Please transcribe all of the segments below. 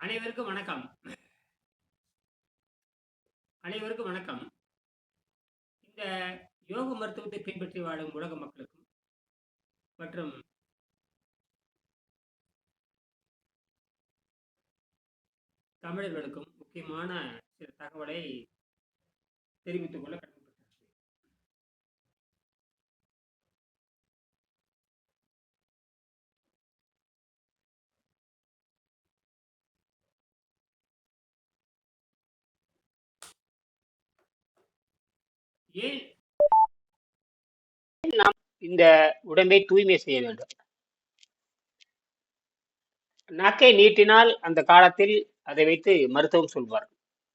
அனைவருக்கும் வணக்கம். அனைவருக்கும் வணக்கம். இந்த யோக மருத்துவத்தை பின்பற்றி வாழும் உலக மக்களுக்கும் மற்றும் தமிழர்களுக்கும் முக்கியமான சில தகவலை தெரிவித்துக் கொள்ள ஏன் நாம் இந்த உடம்பை தூய்மை செய்ய வேண்டும்? நாக்கை நீட்டினால் அந்த காலத்தில் அதை வைத்து மருத்துவம் சொல்வார்.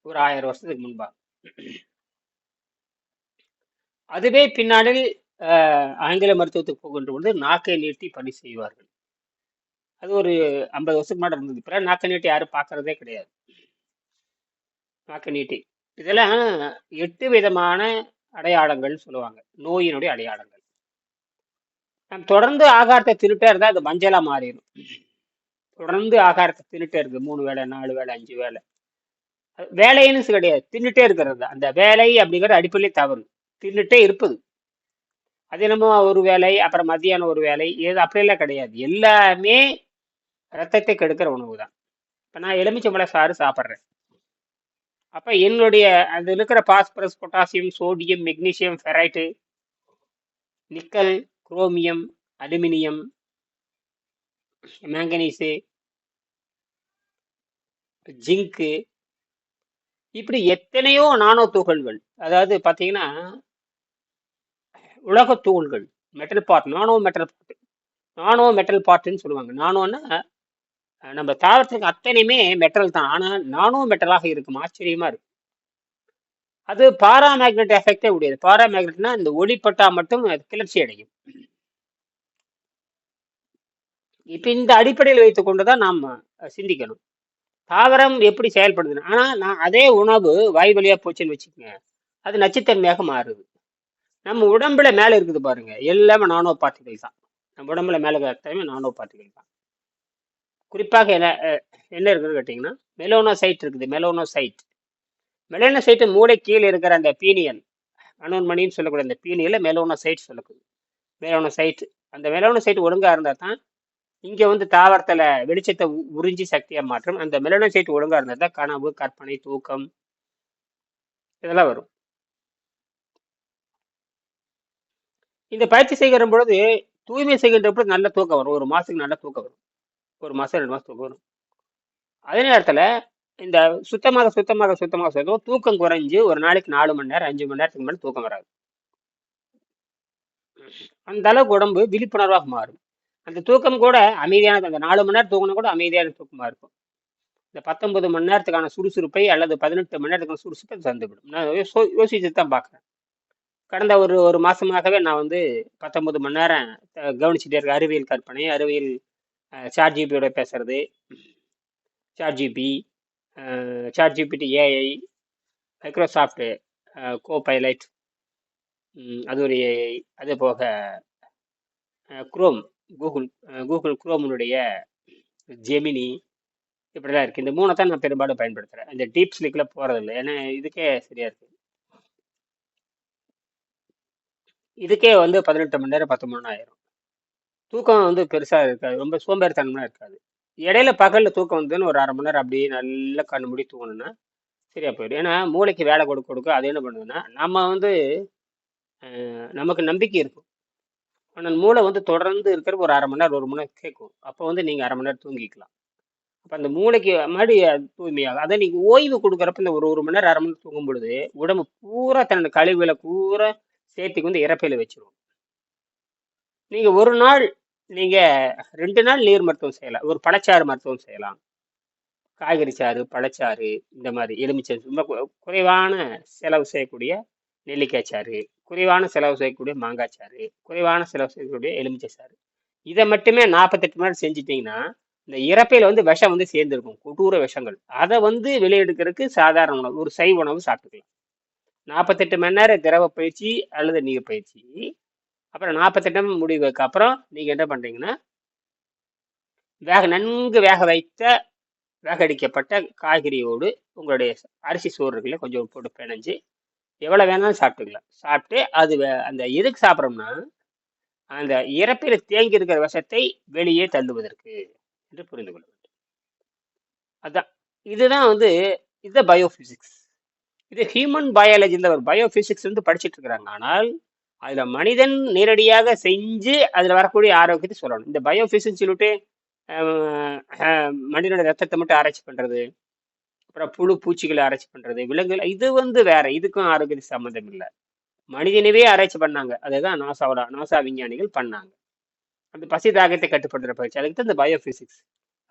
ஒரு ஆயிரம் வருஷத்துக்கு முன்பாக அதுவே பின்னாளில் ஆங்கில மருத்துவத்துக்கு போகின்ற பொழுது நாக்கை நீட்டி பணி செய்வார்கள். அது ஒரு ஐம்பது வருஷத்துக்கு முன்னாடி இருந்தது பிறகு நாக்கை நீட்டி யாரும் பார்க்கறதே கிடையாது. நாக்கை நீட்டி. இதெல்லாம் எட்டு விதமான அடையாளங்கள் சொல்லுவாங்க. நோயினுடைய அடையாளங்கள். நம்ம தொடர்ந்து ஆகாரத்தை தின்னுட்டே இருந்தால் அது மஞ்சளாக மாறிடும் தொடர்ந்து ஆகாரத்தை தின்னுட்டே இருக்குது மூணு வேளை நாலு வேளை அஞ்சு வேலை வேலைன்னு கிடையாது தின்னுட்டே இருக்கிறது. அந்த வேலை அப்படிங்கிற அடிப்படையிலே தவறு. தின்னுட்டே இருப்பது. அது என்னமோ ஒரு வேலை அப்புறம் மத்தியானம் ஒரு வேலை எது அப்படியெல்லாம் கிடையாது. எல்லாமே ரத்தத்தை கெடுக்கிற உணவு தான் இப்போ நான் எலுமிச்சம்பழ சாறு சாப்பிட்றேன். அப்போ என்னுடைய அதில் இருக்கிற phosphorus potassium sodium magnesium ferrite nickel chromium aluminium manganese zinc இப்படி எத்தனையோ நானோ துகள்கள். அதாவது பார்த்தீங்கன்னா உலக தூள்கள் metal part nano metal part nano metal பார்ட்டுன்னு சொல்லுவாங்க. நானோன்னா நம்ம தாவரத்துக்கு அத்தனையுமே மெட்டல் தான். ஆனால் நானோ மெட்டலாக இருக்கும். ஆச்சரியமா இருக்கும். அது பாராமேக்னெட் எஃபெக்டே உடையது. பாராமேக்னெட்னா இந்த ஒளிப்பட்டா மட்டும் அது கிளர்ச்சி அடையும். இப்போ இந்த அடிப்படையில் வைத்துக்கொண்டு தான் நாம் சிந்திக்கணும். தாவரம் எப்படி செயல்படுதுன்னு ஆனால் நான் அதே உணவு வாய் வழியாக போச்சுன்னு வச்சுக்கோங்க. அது நச்சுத்தன்மையாக மாறுது. நம்ம உடம்புல மேலே இருக்குது பாருங்க. எல்லாமே நானோ பார்ட்டிகள் தான். நம்ம உடம்புல மேலே இருக்கிற நானோ பார்ட்டிகள் தான். குறிப்பாக என்ன என்ன இருக்குன்னு கேட்டிங்கன்னா மெலோனோசைட் இருக்குது மெலோனோசைட் மெலோனோசைட்டு மூளை கீழே இருக்கிற அந்த பீனியல் அணுன்மணின்னு சொல்லக்கூடிய அந்த பீனியல மெலோனோசைட் சொல்லக்கூடிய மெலோனோசைட் அந்த மெலோனோசைட் ஒழுங்காக இருந்தால் தான் இங்கே வந்து தாவரத்தில் வெளிச்சத்தை உறிஞ்சி சக்தியாக மாற்றும். அந்த மெலனோசைட் ஒழுங்காக இருந்தால் தான் கனவு கற்பனை தூக்கம் இதெல்லாம் வரும். இந்த பயிற்சி செய்கிற பொழுது தூய்மை செய்கின்ற பொழுது நல்ல தூக்கம் வரும். ஒரு மாதத்துக்கு நல்ல தூக்கம் வரும். ஒரு மாதம் ரெண்டு மாதம் தூக்கம் வரும் அதே நேரத்தில் இந்த சுத்தமாக சுத்தமாக சுத்தமாக சுத்தமாக தூக்கம் குறைஞ்சு ஒரு நாளைக்கு நாலு மணி நேரம் அஞ்சு மணி நேரத்துக்கு மேலே தூக்கம் வராது. அந்த அளவுக்கு உடம்பு விழிப்புணர்வாக மாறும். அந்த தூக்கம் கூட அமைதியானது அந்த நாலு மணி நேரம் தூங்கினா கூட அமைதியான தூக்கமாக இருக்கும். இந்த பத்தொன்பது மணி நேரத்துக்கான சுறுசுறுப்பை அல்லது பதினெட்டு மணி நேரத்துக்கான சுறுசுறுப்பை தந்துவிடும். நான் யோசிச்சு தான் பார்க்குறேன் கடந்த ஒரு ஒரு மாதமாகவே நான் வந்து பத்தொன்பது மணி நேரம் கவனிச்சுட்டே இருக்கேன். அறிவியல் கற்பனை அறிவியல் சாட் ஜிபியோட பேசுறது. Chat GP ChatGPT AI Microsoft Copilot அது ஒரு ஏஐ அது போக குரோம் கூகுள் கூகுள் குரோமுடைய ஜெமினி இப்படிலாம் இருக்குது இந்த மூணை தான் நான் பெரும்பாலும் பயன்படுத்துகிறேன் இந்த டீப் ஸ்லீக்கில் போகிறதில்ல ஏன்னா இதுக்கே சரியாக இருக்குது இதுக்கே வந்து பதினெட்டு மணி நேரம் பத்து மணி நேரம் ஆயிரும். தூக்கம் வந்து பெருசாக இருக்காது. ரொம்ப சோம்பேறித்தனமாக இருக்காது. இடையில பகலில் தூக்கம் வந்ததுன்னு ஒரு அரை மணி நேரம் அப்படியே நல்லா கண்ணு முடி தூங்கணும்னா சரியா போயிடும். ஏன்னா மூளைக்கு வேலை கொடுக்க கொடுக்க அது என்ன பண்ணுதுன்னா நம்ம வந்து நமக்கு நம்பிக்கை இருக்கும். ஆனால் மூளை வந்து தொடர்ந்து இருக்கிற ஒரு அரை மணி நேரம் ஒரு மணி நேரம் கேட்கும். அப்போ வந்து நீங்கள் அரை மணி நேரம் தூங்கிக்கலாம். அப்போ அந்த மூளைக்கு மறுபடி தூய்மையாகும். அதை நீங்கள் ஓய்வு கொடுக்குறப்ப இந்த ஒரு ஒரு மணி நேரம் அரை மணி நேரம் தூங்கும் பொழுது உடம்பு பூரா தன்னோட கழிவுகளை பூரா சேர்த்துக்கு வந்து இறப்பையில் வச்சிருவோம் நீங்கள் ஒரு நாள் நீங்கள் ரெண்டு நாள் நீர் மருத்துவம் செய்யலாம். ஒரு பழச்சாறு மருத்துவம் செய்யலாம். காய்கறி சாறு பழச்சாறு இந்த மாதிரி எலுமிச்சை ரொம்ப குறைவான செலவு செய்யக்கூடிய நெல்லிக்காய் சாறு குறைவான செலவு செய்யக்கூடிய மாங்காய் சாறு குறைவான செலவு செய்யக்கூடிய எலுமிச்சை சாறு. இதை மட்டுமே நாற்பத்தெட்டு மணி நேரம் செஞ்சிட்டிங்கன்னா இந்த இறப்பையில் வந்து விஷம் வந்து சேர்ந்துருக்கும். கொடூர விஷங்கள். அதை வந்து வெளியெடுக்கிறதுக்கு சாதாரண உணவு ஒரு சைவ உணவு சாப்பிட்டுக்கலாம். நாற்பத்தெட்டு மணி நேரம் திரவ பயிற்சி அல்லது நீர் பயிற்சி அப்புறம் நாற்பத்தெட்டு முடிவுக்கு அப்புறம் நீங்கள் என்ன பண்ணுறீங்கன்னா வேக நன்கு வேக வைத்த வேகடிக்கப்பட்ட காய்கறியோடு உங்களுடைய அரிசி சோறு இருக்குல்ல கொஞ்சம் போட்டு பிணைஞ்சு எவ்வளோ வேணாலும் சாப்பிட்டுக்கலாம். சாப்பிட்டு அது வே- அந்த எதுக்கு சாப்பிட்றோம்னா அந்த இறப்பில் தேங்கி இருக்கிற விஷத்தை வெளியே தள்ளுவதற்கு என்று புரிந்து கொள்ள வேண்டும். அதுதான் இதுதான் வந்து இது பயோஃபிசிக்ஸ் இது ஹியூமன் பயாலஜியில் ஒரு பயோஃபிசிக்ஸ் வந்து படிச்சுட்டு இருக்கிறாங்க. ஆனால் அதில் மனிதன் நேரடியாக செஞ்சு அதில் வரக்கூடிய ஆரோக்கியத்தை சொல்லணும். இந்த பயோபிசிக்ஸ் சொல்லிட்டு மனிதனோட ரத்தத்தை மட்டும் ஆராய்ச்சி பண்ணுறது அப்புறம் புழு பூச்சிகளை ஆராய்ச்சி பண்ணுறது விலங்குகள் இது வந்து வேற இதுக்கும் ஆரோக்கியத்துக்கு சம்மந்தம் இல்லை. மனிதனவே ஆராய்ச்சி பண்ணாங்க. அதுதான் நாசாவோட நாசா விஞ்ஞானிகள் பண்ணாங்க. அந்த பசி தாகத்தை கட்டுப்படுத்துகிற பயிற்சி. அதுக்கு தான் இந்த பயோபிசிக்ஸ்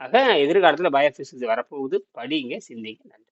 ஆக எதிர்காலத்தில் பயோபிசிக்ஸ் வரப்போகுது. படிங்க சிந்திங்க. நன்றி.